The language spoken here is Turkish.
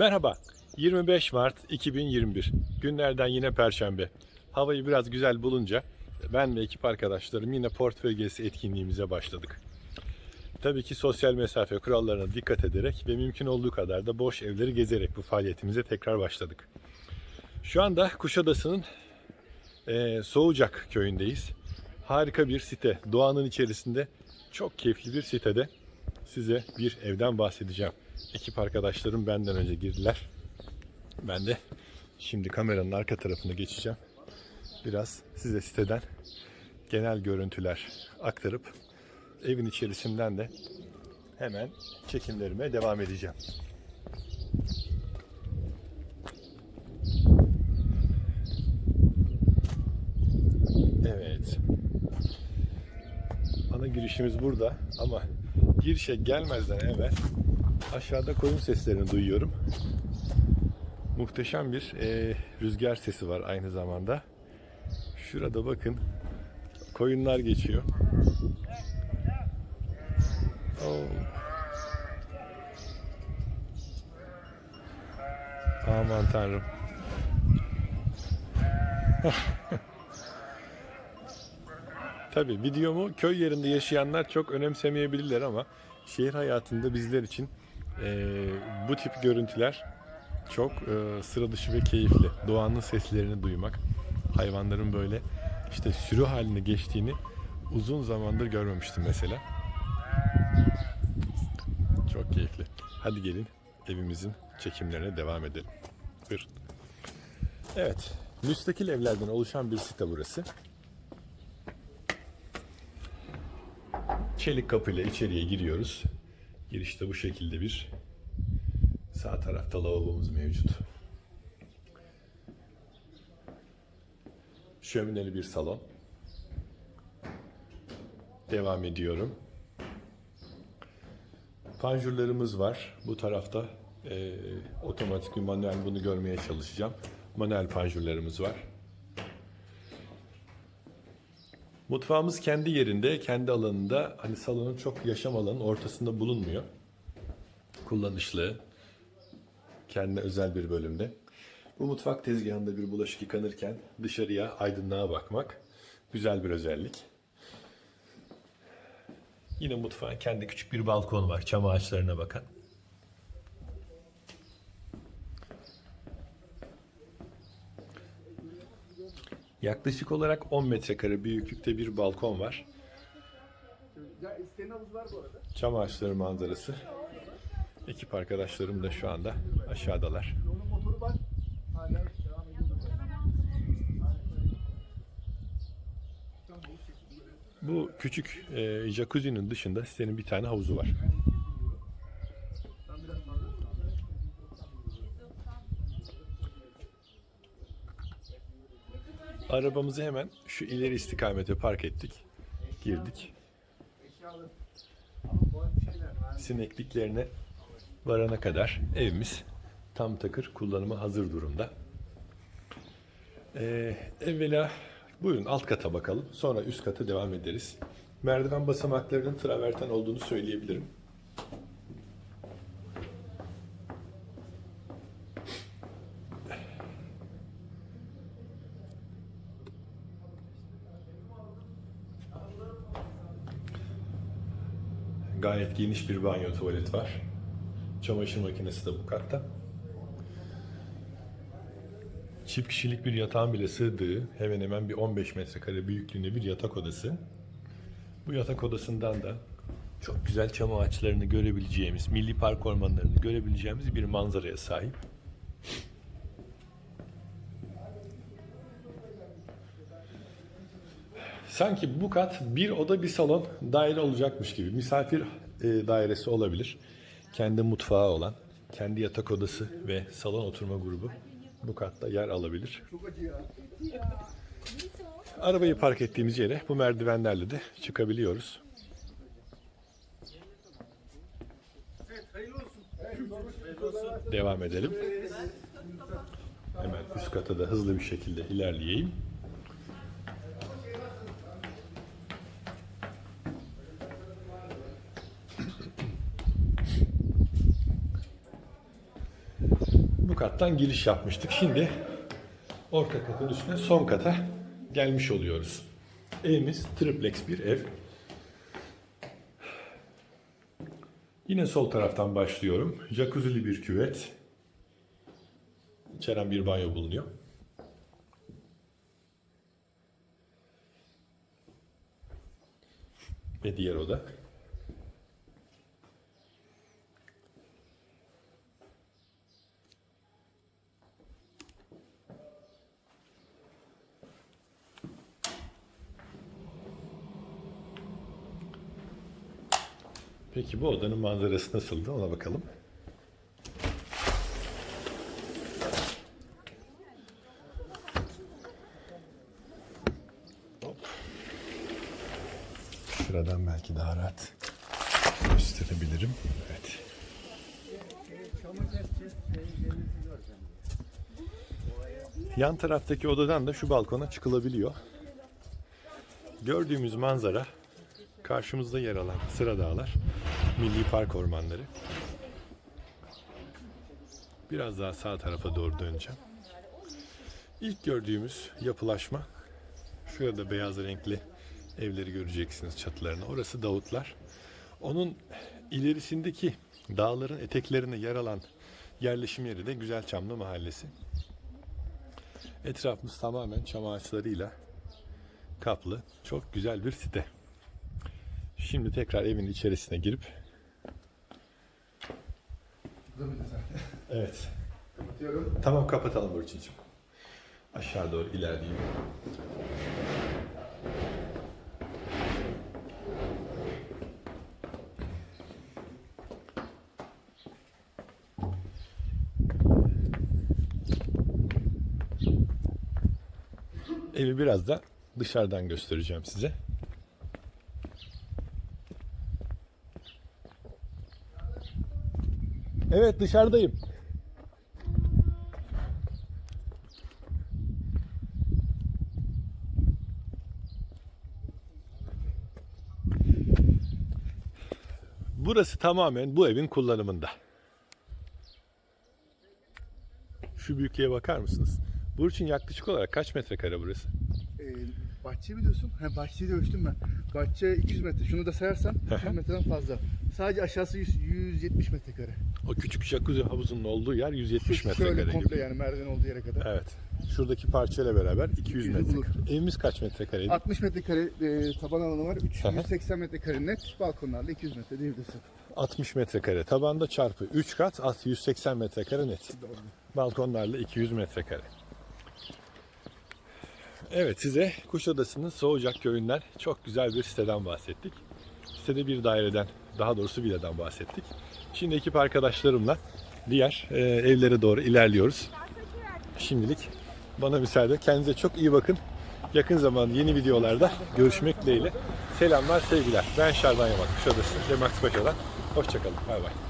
Merhaba. 25 Mart 2021. Günlerden yine Perşembe. Havayı biraz güzel bulunca ben ve ekip arkadaşlarım yine portföy gezisi etkinliğimize başladık. Tabii ki sosyal mesafe kurallarına dikkat ederek ve mümkün olduğu kadar da boş evleri gezerek bu faaliyetimize tekrar başladık. Şu anda Kuşadası'nın eee Soğucak köyündeyiz. Harika bir site. Doğanın içerisinde çok keyifli bir sitede size bir evden bahsedeceğim. Ekip arkadaşlarım benden önce girdiler. Ben de şimdi kameranın arka tarafına geçeceğim. Biraz size siteden genel görüntüler aktarıp evin içerisinden de hemen çekimlerime devam edeceğim. Evet. Ana girişimiz burada ama girişe gelmezden evvel aşağıda koyun seslerini duyuyorum. Muhteşem bir e, rüzgar sesi var aynı zamanda. Şurada bakın koyunlar geçiyor. Oo. Aman tanrım. Tabii videomu köy yerinde yaşayanlar çok önemsemeyebilirler ama şehir hayatında bizler için eee, bu tip görüntüler çok eee, sıra dışı ve keyifli. Doğanın seslerini duymak, hayvanların böyle işte sürü haline geçtiğini uzun zamandır görmemiştim mesela. Çok keyifli. Hadi gelin evimizin çekimlerine devam edelim. Buyurun. Evet, müstakil evlerden oluşan bir site burası. Çelik kapıyla içeriye giriyoruz. Girişte bu şekilde bir sağ tarafta lavabomuz mevcut. Şömineli bir salon. Devam ediyorum. Panjurlarımız var. Bu tarafta eee, otomatik bir manuel bunu görmeye çalışacağım. Manuel panjurlarımız var. Mutfağımız kendi yerinde, kendi alanında. Hani salonun çok yaşam alanının ortasında bulunmuyor. Kullanışlı. Kendine özel bir bölümde. Bu mutfak tezgahında bir bulaşık yıkanırken dışarıya aydınlığa bakmak güzel bir özellik. Yine mutfağın kendi küçük bir balkonu var çam ağaçlarına bakan. Yaklaşık olarak 10 metrekare büyüklükte bir balkon var. Çam ağaçları manzarası. Ekip arkadaşlarım da şu anda aşağıdalar. Bu küçük e, jacuzzi'nin dışında sitenin bir tane havuzu var. Ben biraz fazla. Arabamızı hemen şu ileri istikamete park ettik. Girdik. Sinekliklerine varana kadar evimiz tam takır kullanıma hazır durumda. Ee, evvela buyurun alt kata bakalım. Sonra üst kata devam ederiz. Merdiven basamaklarının traverten olduğunu söyleyebilirim. Gayet geniş bir banyo tuvalet var. Çamaşır makinesi de bu katta. Çift kişilik bir yatağın bile sığdığı hemen hemen bir 15 metrekare büyüklüğünde bir yatak odası. Bu yatak odasından da çok güzel çam ağaçlarını görebileceğimiz, milli park ormanlarını görebileceğimiz bir manzaraya sahip. Sanki bu kat bir oda bir salon daire olacakmış gibi. Misafir e, dairesi olabilir. Kendi mutfağı olan, kendi yatak odası ve salon oturma grubu bu katta yer alabilir. Arabayı park ettiğimiz yere bu merdivenlerle de çıkabiliyoruz. Devam edelim. Hemen üst kata da hızlı bir şekilde ilerleyeyim. Kattan giriş yapmıştık. Şimdi orta katın üstüne son kata gelmiş oluyoruz. Evimiz triplex bir ev. Yine sol taraftan başlıyorum. Jacuzzi'li bir küvet. İçeren bir banyo bulunuyor. Ve diğer oda. Peki bu odanın manzarası nasıldı ona bakalım. Şuradan belki daha rahat gösterebilirim. Evet. Yan taraftaki odadan da şu balkona çıkılabiliyor. Gördüğümüz manzara karşımızda yer alan Sıra Dağlar, Milli Park Ormanları. Biraz daha sağ tarafa doğru döneceğim. İlk gördüğümüz yapılaşma, şurada beyaz renkli evleri göreceksiniz çatılarını. Orası Davutlar. Onun ilerisindeki dağların eteklerine yer alan yerleşim yeri de Güzelçamlı Mahallesi. Etrafımız tamamen çam ağaçlarıyla kaplı. Çok güzel bir site. Şimdi tekrar evin içerisine girip Evet. Kapatıyorum. Tamam kapatalım Burçin'cim. Aşağı doğru ilerleyelim. Evi biraz da dışarıdan göstereceğim size. Evet dışarıdayım. Burası tamamen bu evin kullanımında. Şu büyüklüğe bakar mısınız? Burçin yaklaşık olarak kaç metrekare burası? Ee, bahçe mi diyorsun? He, bahçeyi de ölçtüm ben. Bahçe 200 metre. Şunu da sayarsan 200 metreden fazla. Sadece aşağısı 100, 170 metrekare. O küçük jacuzzi havuzunun olduğu yer 170 Şu- metrekare Şöyle komple gibi. yani merdiven olduğu yere kadar. Evet. Şuradaki parçayla beraber 200 200'ü metrekare. bulur. Evimiz kaç metrekare? 60 metrekare e, taban alanı var. Üç- Hı hı. 180 metrekare net. Balkonlarla 200 metre diyebilirsin. 60 metrekare. Tabanda çarpı 3 kat at 180 metrekare net. Doğru. Balkonlarla 200 metrekare. Evet size Kuşadası'nın Soğucak köyünden çok güzel bir siteden bahsettik. Sitede bir daireden, daha doğrusu villadan bahsettik. Şimdi ekip arkadaşlarımla diğer e, evlere doğru ilerliyoruz. Şimdilik bana müsaade. Kendinize çok iyi bakın. Yakın zamanda yeni videolarda görüşmek dileğiyle. Selamlar, sevgiler. Ben Şerban Yaman, Kuşadası ve Max Paşa'dan. Hoşçakalın. Bay bay.